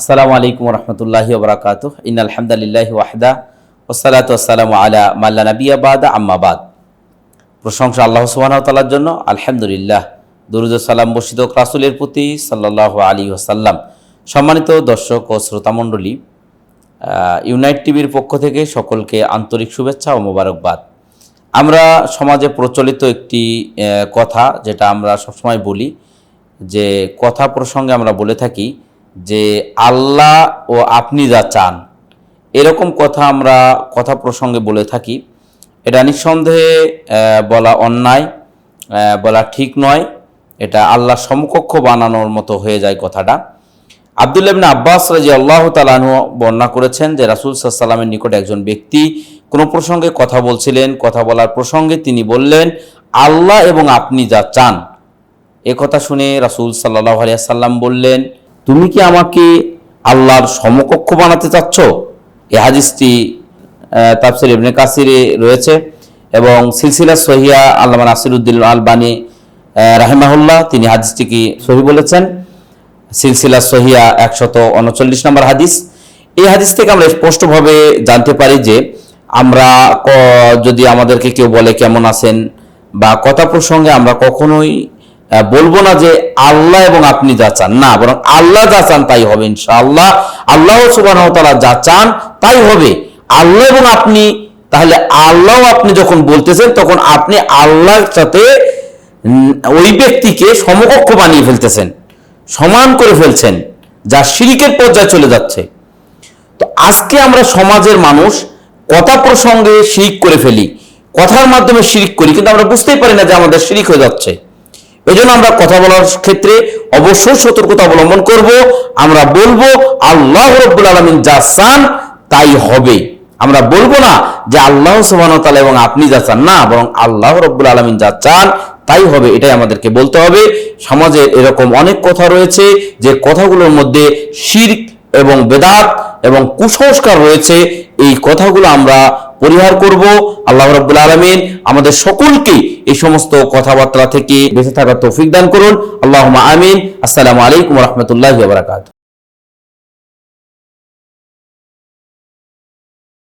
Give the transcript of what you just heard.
আসসালামু আলাইকুম রহমতুল্লাহি ওবরাকাত ইন আলহামদুলিল্লাহ ওয়াহদা ওসালাত আসসালাম আলা মাল্লা নবিয়াবাদ আম্মাবাদ প্রশংসা আল্লাহ সুবাহতালার জন্য আলহামদুলিল্লাহ। দুরুদ সালাম বর্ষিত রাসুলের প্রতি সাল্লাহ আলী ওসাল্লাম সম্মানিত দর্শক ও শ্রোতামণ্ডলী ইউনাইট টিভির পক্ষ থেকে সকলকে আন্তরিক শুভেচ্ছা ও মোবারকবাদ। আমরা সমাজে প্রচলিত একটি কথা যেটা আমরা সবসময় বলি, যে কথা প্রসঙ্গে আমরা বলে থাকি যে আল্লাহ ও আপনি যা চান। এরকম কথা আমরা কথা প্রসঙ্গে বলে থাকি। এটা নিঃসন্দেহে বলা অন্যায় বলা ঠিক নয়। এটা আল্লাহ সমকক্ষ বানানোর মতো হয়ে যায় কথাটা। আবদুল্লাহ ইবনে আব্বাস রাজি আল্লাহ তালানু বর্ণনা করেছেন যে রাসুল সাল্লামের নিকটে একজন ব্যক্তি কোনো প্রসঙ্গে কথা বলছিলেন, কথা বলার প্রসঙ্গে তিনি বললেন, আল্লাহ এবং আপনি যা চান। এ কথা শুনে রাসুল সাল্লাহ আলিয়াল্লাম বললেন তুমি কি আমাকে আল্লাহর সমকক্ষ বানাতে চাচ্ছ? এ হাদিসটি তাফসির ইবনে কাসিরে রয়েছে এবং সিলসিলা সহিয়া আল্লামা নাসিরুদ্দিন আল বানী রাহেমাহুল্লাহ, তিনি হাদিসটিকে সহি বলেছেন। সিলসিলা সহিয়া একশত উনচল্লিশ নম্বর হাদিস। এই হাদিস থেকে আমরা স্পষ্টভাবে জানতে পারি যে আমরা যদি আমাদেরকে কেউ বলে কেমন আছেন বা কথা প্রসঙ্গে আমরা কখনোই বলব না যে আল্লাহ এবং আপনি যা চান, না, বরং আল্লাহ যা চান তাই হবে ইনশাআল্লাহ। আল্লাহ সুবাহ যা চান তাই হবে। আল্লাহ এবং আপনি, তাহলে আল্লাহ আপনি যখন বলতেছেন, তখন আপনি আল্লাহর সাথে ওই ব্যক্তিকে সমকক্ষ বানিয়ে ফেলতেছেন, সমান করে ফেলছেন, যা শিরিকের পর্যায়ে চলে যাচ্ছে। তো আজকে আমরা সমাজের মানুষ কথা প্রসঙ্গে শিরিক করে ফেলি, কথার মাধ্যমে শিরিক করি, কিন্তু আমরা বুঝতেই পারি না যে আমাদের শিরিক হয়ে যাচ্ছে। এই আমরা কথা বলার ক্ষেত্রে অবশ্যই সতর্কতা অবলম্বন করব। আমরা বলব, আল্লাহ রব্বুল আলমিন যা চান তাই হবে। আমরা বলব না যে আল্লাহ সুবাহতাল এবং আপনি যা চান, না, বরং আল্লাহ রব্বুল আলমিন যা চান তাই হবে, এটাই আমাদেরকে বলতে হবে। সমাজে এরকম অনেক কথা রয়েছে যে কথাগুলোর মধ্যে শির্ক এবং বেদাত এবং কুসংস্কার রয়েছে। এই কথাগুলো আমরা পরিহার করব। আল্লাহ রাব্বুল আলামিন আমাদের সকলকে এই সমস্ত কথাবার্তা থেকে বেঁচে থাকার তৌফিক দান করুন। আল্লাহুম্মা আমিন। আসসালামু আলাইকুম রাহমাতুল্লাহি ওয়া বারাকাতুহু।